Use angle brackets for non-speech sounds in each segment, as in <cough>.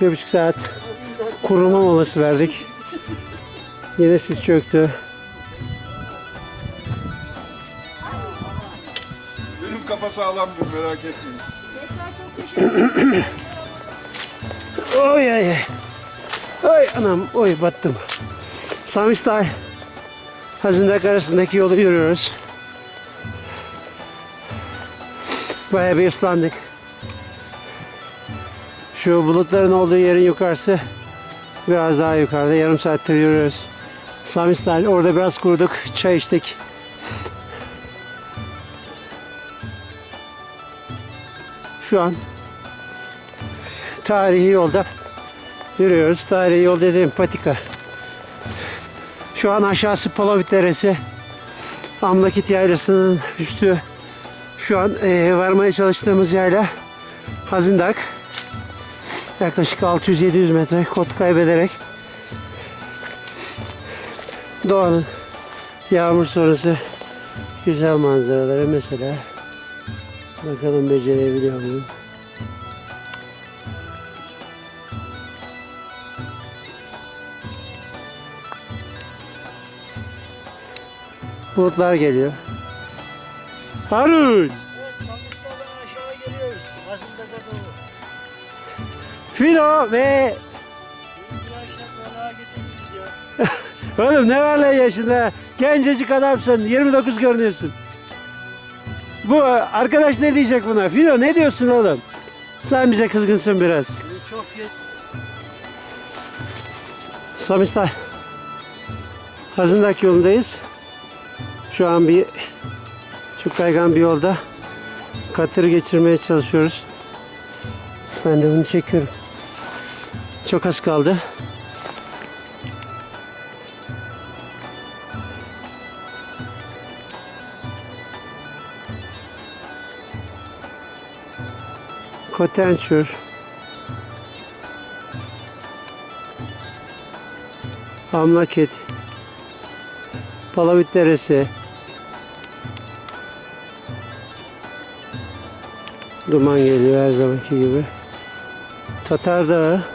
Bir buçuk saat kuruma molası verdik. Yine sis çöktü. Benim kafa sağlamdır merak etmeyin. Oy ay ay. Oy anam oy battım. Samistay Hazindak arasındaki yolu yürüyoruz. Bayağı bir ıslandık. Şu bulutların olduğu yerin yukarısı biraz daha yukarıda. Yarım saattir yürüyoruz. Samistay orada biraz kurduk. Çay içtik. Şu an tarihi yolda yürüyoruz. Tarihi yol dediğim patika. Şu an aşağısı Palavut Deresi. Amlakit Yaylası'nın üstü. Şu an eee, varmaya çalıştığımız yayla Hazindak. Yaklaşık 600-700 metre kot kaybederek doğanın yağmur sonrası güzel manzaraları mesela bakalım becerebiliyor muyum? Bulutlar geliyor. Harun! Evet, Samista'dan aşağı geliyoruz. Hazında'da doğru. Filo ve <laughs> oğlum ne var lan yaşında? Gencecik adamsın. 29 görünüyorsun. Bu arkadaş ne diyecek buna? Filo ne diyorsun oğlum? Sen bize kızgınsın biraz. Çok geç. Samistay. Hazındak yolundayız. Şu an bir çok kaygan bir yolda katır geçirmeye çalışıyoruz. Ben de bunu çekiyorum. Çok az kaldı. Kotençür. Hamlaket. Palavut Deresi. Duman geliyor her zamanki gibi. Tatar Dağı.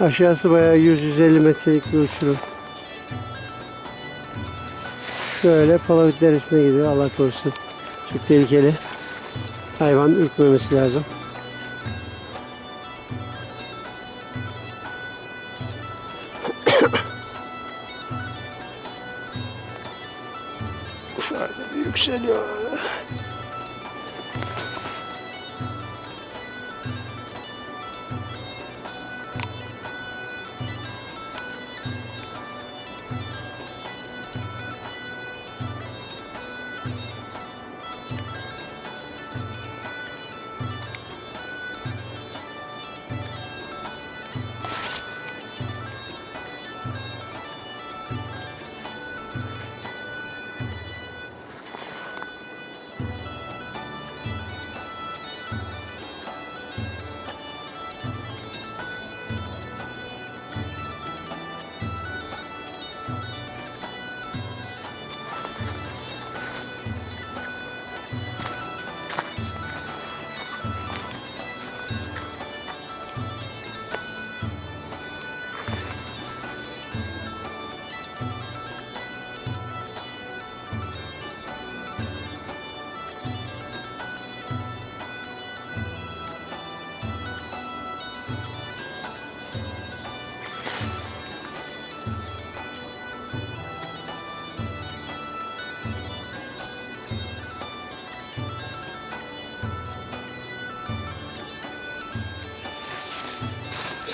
Aşağısı bayağı 100-150 metrelik bir uçurum. Şöyle Palavut Deresi'ne gidiyor Allah korusun. Çok tehlikeli. Hayvan ürkmemesi lazım. Şöyle yükseliyor.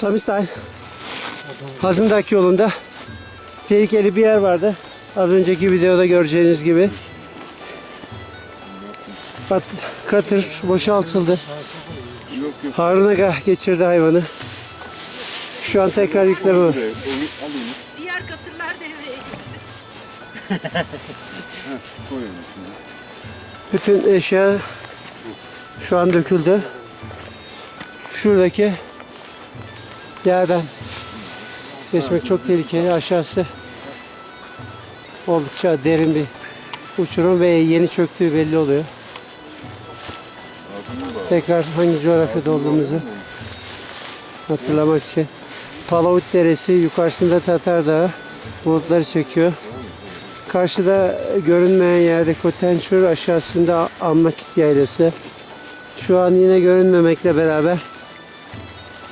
Samistay Hazındak yolunda tehlikeli bir yer vardı. Az önceki videoda göreceğiniz gibi. Bat, katır boşaltıldı. Harunaga geçirdi hayvanı. Şu an tekrar yükleme var. Diğer katırlar devreye girdi. Bütün eşya şu an döküldü. Şuradaki yerden geçmek çok tehlikeli. Aşağısı oldukça derin bir uçurum ve yeni çöktüğü belli oluyor. Tekrar hangi coğrafyada olduğumuzu hatırlamak için. Palavut Deresi yukarısında Tatar Dağı bulutları çekiyor. Karşıda görünmeyen yerde Kotençur aşağısında Amnakit Yaylası. Şu an yine görünmemekle beraber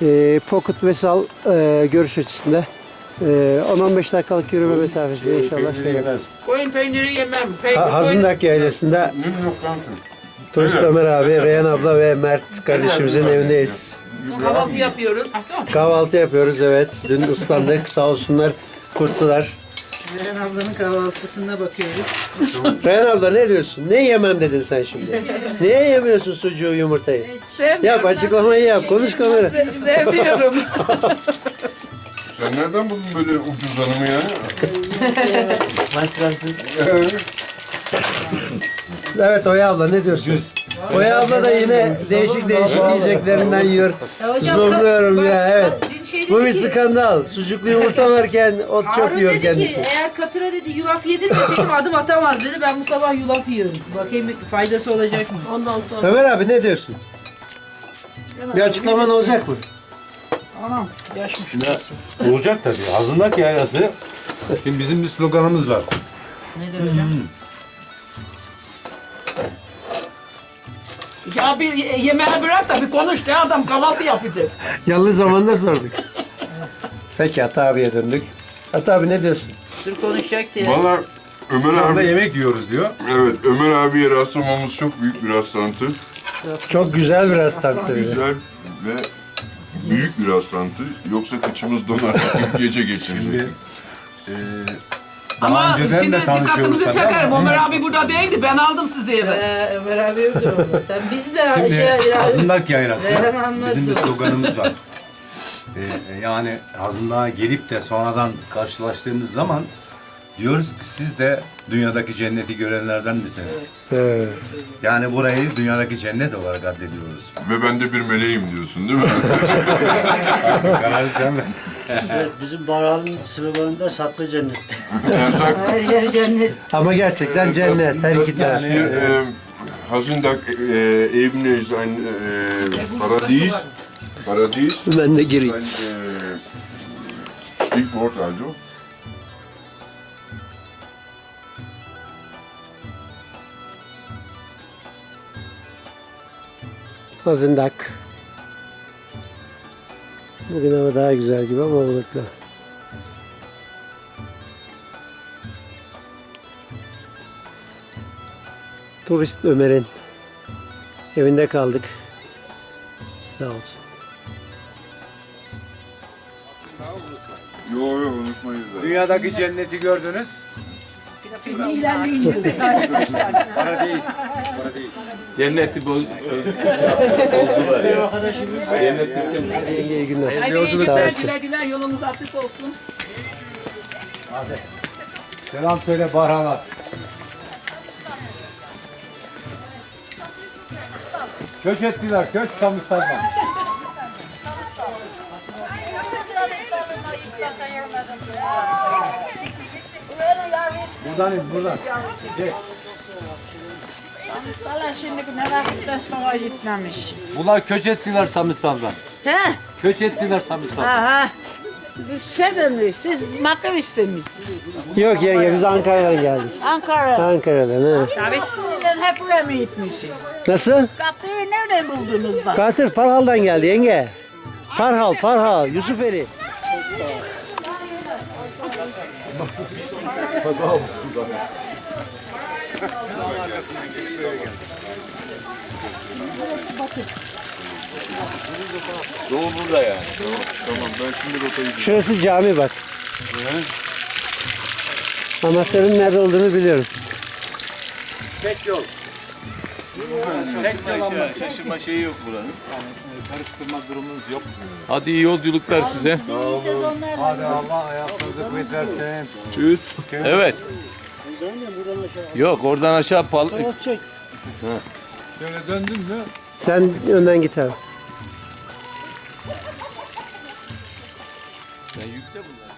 e, Pocket Vesal e, görüş açısında e, 10-15 dakikalık yürüme mesafesinde inşallah şey Koyun peyniri yemem. Peynir, koyun- Hazındak Yaylası'nda Turist Ömer abi, Reyhan abla ve Mert kardeşimizin evindeyiz. Kahvaltı yapıyoruz. Kahvaltı yapıyoruz evet. Dün ıslandık sağ olsunlar kurttular. Eren ablanın kahvaltısına bakıyoruz. Reyhan abla ne diyorsun? Ne yemem dedin sen şimdi? <laughs> Niye yemiyorsun sucuğu yumurtayı? Sevmiyorum. Yap açıklamayı yap. Konuş kamera. Se- sevmiyorum. <laughs> Sen nereden buldun böyle ucuz hanımı ya? Masrafsız. Evet Oya abla ne diyorsun? Oya abla da yine değişik değişik yiyeceklerinden yiyor. Zorluyorum ya evet. Şey dedi Bu bir ki, skandal. Sucuklu yumurta <laughs> varken ot çok Harun yiyor dedi kendisi. ki eğer Katıra dedi yulaf yedirmeseydim adım atamaz dedi. Ben bu sabah yulaf yiyorum. Bakayım faydası olacak mı? Ondan sonra. Ömer abi ne diyorsun? Bir açıklaman olacak mı? Tamam. Yaşmış. Olacak tabii. Hazırlık yaylası. Şimdi bizim bir sloganımız var. Ne hocam? Ya bir ye- yemeğe bırak da bir konuş ya adam kahvaltı yapacak. Yanlış zamanda sorduk. Peki Ata abiye döndük. Ata abi ne diyorsun? Sırf konuşacak diye. Valla Ömer Şu anda abi, yemek yiyoruz diyor. evet Ömer abiye rastlamamız çok büyük bir rastlantı. Çok güzel bir rastlantı. Güzel ve büyük bir rastlantı. Yoksa kıçımız donar <laughs> gece geçirecek. Ee, Ama önceden şimdi de tanışıyoruz dikkatinizi tabii çekerim. ama- Ömer abi burada değildi. Ben aldım sizi eve. Ee, Ömer abi yoktu orada. Sen bizle Şimdi Hazırlık yaylası. Reyhan anlattı. Bizim bir sloganımız var. Ee, yani hazırlığa gelip de sonradan karşılaştığımız zaman diyoruz ki siz de dünyadaki cenneti görenlerden misiniz? Ee, Yani burayı dünyadaki cennet olarak addediyoruz. Ve ben de bir meleğim diyorsun değil mi? Kararı sen ver. Evet, bizim Baral'ın sloganında saklı cennet. Erzak <laughs> Her yer cennet. ama gerçekten cennet her iki äh, Hasendak äh, Ebene ist ein äh, Paradies. Paradies Ben de gireyim. ein äh, Stichwort also. Hazındak. Bugün hava daha güzel gibi ama bulutlu. Turist Ömer'in evinde kaldık. Sağ olsun. Yo yo unutmayız da. Dünyadaki cenneti gördünüz. İlerleyeceğiz. Paradis. Paradis. Cenneti boz... bozdular ya. Cenneti İyi günler. Hadi iyi günler. Güle güle. Yolunuz açık olsun. Selam söyle Barhan'a. Köç ettiler, köç Samistan'dan. Buradan in, buradan. Valla şimdi ne vakitte sonra gitmemiş. Bunlar köç ettiler Samistan'dan. He? Köç ettiler Samistan'dan. Aha. Biz şey demiş, siz makam istemişsiniz. Yok yenge biz Ankara'dan geldik. Ankara. Ankara'dan ha. Sizden hep buraya mı gitmişiz? Nasıl? Katlığı nereden buldunuz da? Katil Parhal'dan geldi yenge. Parhal, Parhal, Yusufeli. Doğu burada yani. Tamam ben şimdi rotayı Şurası cami bak. Anahtarın nerede olduğunu biliyorum. Tek yol. Tek yol ama. Şaşırma şeyi yok buranın. Karıştırma durumunuz yok. Hadi iyi yolculuklar size. Hadi Allah ayaklarınıza kuvvet versin. Tschüss. Evet. Aynen buradan aşağı. Yok oradan aşağı pal... Tamam çek. Şöyle döndün mü? Sen önden git abi. Sen yükle bunları.